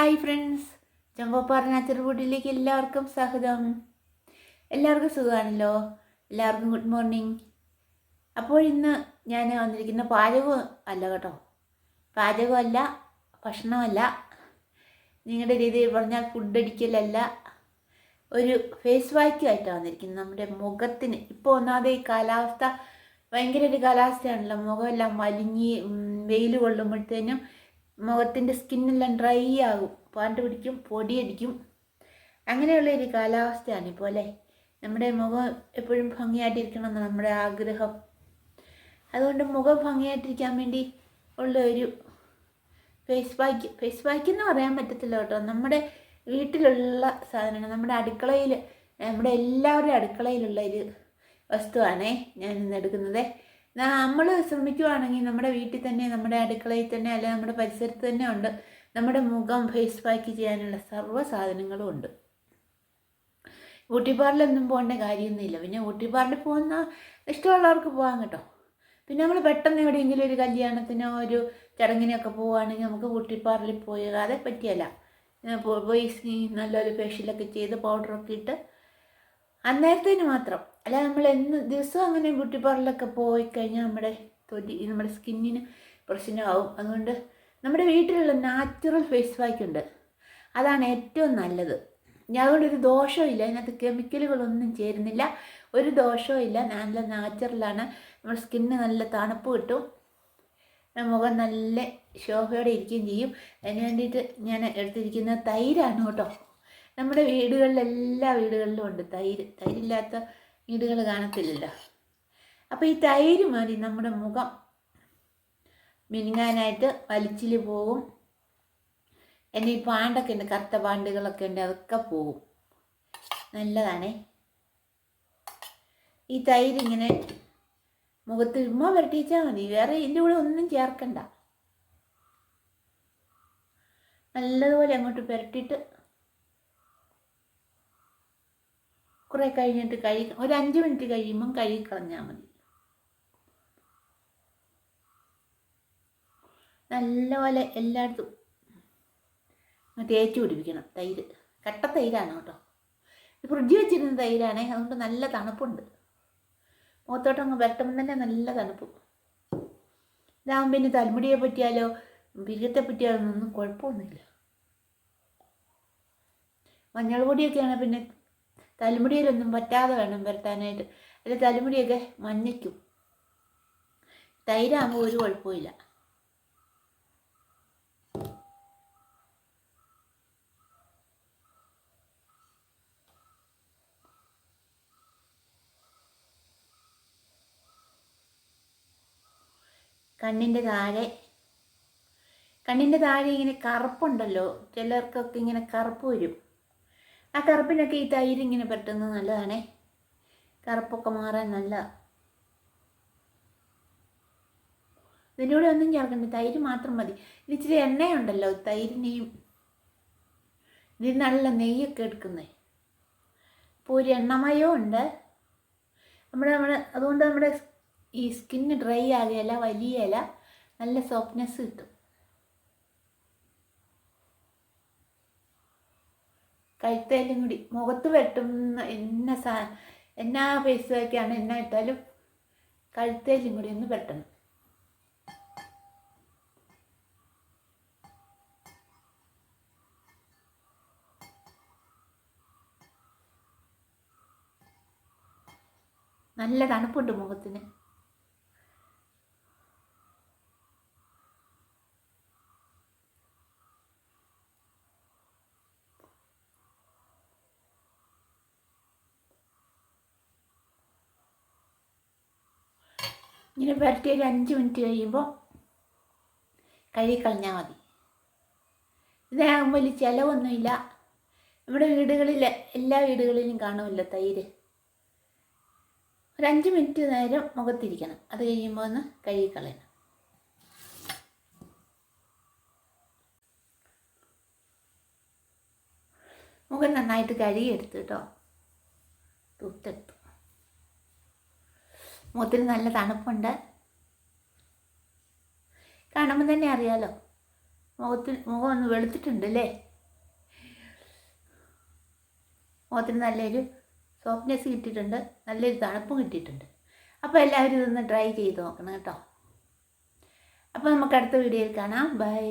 Hi friends Champappara natural ഫുഡിലേക്ക് എല്ലാവർക്കും സ്വാഗതം. എല്ലാവർക്കും സുഖമാണല്ലോ? എല്ലാവർക്കും ഗുഡ് മോർണിംഗ് അപ്പോൾ ഇന്ന് ഞാൻ വന്നിരിക്കുന്ന പാചകം അല്ല കേട്ടോ. പാചകമല്ല ഭക്ഷണമല്ല. നിങ്ങളുടെ രീതിയിൽ പറഞ്ഞാൽ ഫുഡ് അടിക്കലല്ല. ഒരു ഫേസ് വാക്യുമായിട്ടാണ് വന്നിരിക്കുന്നത്. നമ്മുടെ മുഖത്തിന് ഇപ്പോൾ ഒന്നാമത് ഈ കാലാവസ്ഥ ഭയങ്കര ഒരു കാലാവസ്ഥയാണല്ലോ. മുഖമെല്ലാം വലിഞ്ഞ് വെയിൽ കൊള്ളുമ്പോഴത്തേനും മുഖത്തിന്റെ സ്കിന്നെല്ലാം ഡ്രൈ ആകും. പാണ്ട് പിടിക്കും പൊടിയടിക്കും അങ്ങനെയുള്ള ഒരു കാലാവസ്ഥയാണ് ഇപ്പോൾ അല്ലേ? നമ്മുടെ മുഖം എപ്പോഴും ഭംഗിയായിട്ടിരിക്കണം എന്ന് നമ്മുടെ ആഗ്രഹം. അതുകൊണ്ട് മുഖം ഭംഗിയായിട്ടിരിക്കാൻ വേണ്ടി ഉള്ള ഒരു ഫേസ് പാക്ക് ഫേസ് പാക്ക് എന്ന് പറയാൻ പറ്റത്തില്ല കേട്ടോ. നമ്മുടെ വീട്ടിലുള്ള സാധനമാണ്. നമ്മുടെ അടുക്കളയിൽ നമ്മുടെ എല്ലാവരുടെയും അടുക്കളയിലുള്ള ഒരു വസ്തുവാണേ ഞാൻ ഇന്ന് എടുക്കുന്നത്. നമ്മൾ ശ്രമിക്കുവാണെങ്കിൽ നമ്മുടെ വീട്ടിൽ തന്നെ നമ്മുടെ അടുക്കളയിൽ തന്നെ അല്ലെങ്കിൽ നമ്മുടെ പരിസരത്ത് തന്നെ ഉണ്ട്. നമ്മുടെ മുഖം ഫേസ് പാക്ക് ചെയ്യാനുള്ള സർവ സാധനങ്ങളും ഉണ്ട്. ഊട്ടി പാർലൊന്നും പോകേണ്ട കാര്യമൊന്നുമില്ല പിന്നെ ഊട്ടി പാർലിൽ പോകുന്ന ഇഷ്ടമുള്ളവർക്ക് പോകാം കേട്ടോ. പിന്നെ നമ്മൾ പെട്ടെന്ന് എവിടെയെങ്കിലും ഒരു കല്യാണത്തിനോ ഒരു ചടങ്ങിനൊക്കെ പോവുകയാണെങ്കിൽ നമുക്ക് ഊട്ടി പാർലിൽ പോയി അതെ പറ്റിയല്ല പോയി നല്ലൊരു ഫേഷ്യലൊക്കെ ചെയ്ത് പൗഡറൊക്കെ ഇട്ട് അന്നേരത്തേന് മാത്രം. അല്ല നമ്മൾ എന്ന് ദിവസവും അങ്ങനെ ബ്യൂട്ടി പാർലറിലൊക്കെ പോയി കഴിഞ്ഞാൽ നമ്മുടെ തൊലി നമ്മുടെ സ്കിന്നിന് പ്രശ്നമാവും. അതുകൊണ്ട് നമ്മുടെ വീട്ടിലുള്ള നാച്ചുറൽ ഫേസ് വാക്ക് ഉണ്ട്. അതാണ് ഏറ്റവും നല്ലത്. അതുകൊണ്ട് ഒരു ദോഷമില്ല അതിനകത്ത് കെമിക്കലുകളൊന്നും ചേരുന്നില്ല. ഒരു ദോഷവും ഇല്ല. നല്ല നാച്ചുറലാണ്. നമ്മുടെ സ്കിന്നിന് നല്ല തണുപ്പ് കിട്ടും. മുഖം നല്ല ശോഭയോടെ ഇരിക്കുകയും ചെയ്യും. അതിന് വേണ്ടിയിട്ട് ഞാൻ എടുത്തിരിക്കുന്ന തൈരാണ് കേട്ടോ. നമ്മുടെ വീടുകളിൽ എല്ലാ വീടുകളിലും ഉണ്ട്. തൈര് തൈരില്ലാത്ത വീടുകൾ കാണത്തില്ലല്ലോ. അപ്പോൾ ഈ തൈര് മതി നമ്മുടെ മുഖം മിനുങ്ങാനായിട്ട് വലിച്ചിൽ പോകും എന്റെ ഈ പാണ്ടൊക്കെ ഉണ്ട് കറുത്ത പാണ്ടുകളൊക്കെ ഉണ്ട് അതൊക്കെ പോകും നല്ലതാണേ. ഈ തൈര് ഇങ്ങനെ മുഖത്ത് ഉമ്മ വരട്ടിച്ചാൽ മതി. വേറെ ഇതിന്റെ കൂടെ ഒന്നും ചേർക്കണ്ട. നല്ലതുപോലെ അങ്ങോട്ട് പുരട്ടിയിട്ട് കുറേ കഴിഞ്ഞിട്ട് കൈ ഒരു അഞ്ച് മിനിറ്റ് കഴിയുമ്പം കഴുകി കളഞ്ഞാൽ മതി. നല്ലപോലെ എല്ലായിടത്തും തേച്ച് പിടിപ്പിക്കണം. തൈര്. കട്ട തൈരാണ് കേട്ടോ. ഫ്രിഡ്ജ് വെച്ചിരുന്ന തൈരാണേ. അതുകൊണ്ട് നല്ല തണുപ്പുണ്ട്. മുഖത്തോട്ട് അങ്ങ് വരട്ടുമ്പോൾ തന്നെ നല്ല തണുപ്പ്. ഇതാകുമ്പോൾ പിന്നെ തലമുടിയെ പറ്റിയാലോ വിരത്തെ പറ്റിയാലോ ഒന്നും കുഴപ്പമൊന്നുമില്ല. മഞ്ഞൾ പൊടിയൊക്കെയാണ് പിന്നെ തലമുടിയിലൊന്നും പറ്റാതെ വേണം വരുത്താനായിട്ട്. അല്ല തലമുടിയൊക്കെ മഞ്ഞയ്ക്കും. തൈരാകുമ്പോൾ ഒരു കുഴപ്പമില്ല കണ്ണിന്റെ താഴെ. കണ്ണിന്റെ താഴെ ഇങ്ങനെ കറുപ്പുണ്ടല്ലോ. ചിലർക്കൊക്കെ ഇങ്ങനെ കറുപ്പ് വരും. ആ കറുപ്പിനൊക്കെ ഈ തൈര് ഇങ്ങനെ പെട്ടെന്ന് നല്ലതാണേ. കറുപ്പൊക്കെ മാറാൻ നല്ല. ഇതിന്റെ കൂടെ ഒന്നും ചേർക്കണ്ട തൈര് മാത്രം മതി. ഇത് ഇച്ചിരി എണ്ണയുണ്ടല്ലോ തൈരിനെയും. ഇതിൽ നല്ല നെയ്യൊക്കെ എടുക്കുന്നേ. അപ്പോൾ ഒരു എണ്ണമയവും ഉണ്ട്. നമ്മുടെ നമ്മുടെ അതുകൊണ്ട് നമ്മുടെ ഈ സ്കിന്ന് ഡ്രൈ ആകുകയല്ല വലിയല്ല നല്ല സോഫ്റ്റ്നെസ് കിട്ടും. കഴുത്തേലും കൂടി മുഖത്ത് വെട്ടുന്ന എന്ന സാ എന്നാ ആക്കിയാണ് എന്നാ ഇട്ടാലും കഴുത്തേലും കൂടി ഒന്ന് വെട്ടണം. നല്ല തണുപ്പുണ്ട് മുഖത്തിന്. ഇങ്ങനെ പുരട്ടി ഒരു അഞ്ച് മിനിറ്റ് കഴിയുമ്പോൾ കഴുകി കളഞ്ഞാൽ മതി. ഇതാകുമ്പോൾ വലിയ ചിലവൊന്നുമില്ല. നമ്മുടെ വീടുകളിൽ എല്ലാ വീടുകളിലും കാണുമല്ലോ തൈര്. ഒരു അഞ്ച് മിനിറ്റ് നേരം മുഖത്തിരിക്കണം. അത് കഴിയുമ്പോൾ ഒന്ന് കഴുകി കളയണം. മുഖം നന്നായിട്ട് കഴുകിയെടുത്ത് കേട്ടോ. തൂത്തെടുത്തു. മുഖത്തിൽ നല്ല തണുപ്പുണ്ട്. കാണുമ്പോൾ തന്നെ അറിയാലോ മുഖത്തിൽ മുഖം ഒന്ന് വെളുത്തിട്ടുണ്ട് അല്ലേ? മുഖത്തിന് നല്ലൊരു സോഫ്റ്റ്നെസ് കിട്ടിയിട്ടുണ്ട് നല്ലൊരു തണുപ്പ് കിട്ടിയിട്ടുണ്ട്. അപ്പോൾ എല്ലാവരും ഇതൊന്ന് ട്രൈ ചെയ്ത് നോക്കണം കേട്ടോ. അപ്പോൾ നമുക്ക് അടുത്ത വീഡിയോയിൽ കാണാം. ബൈ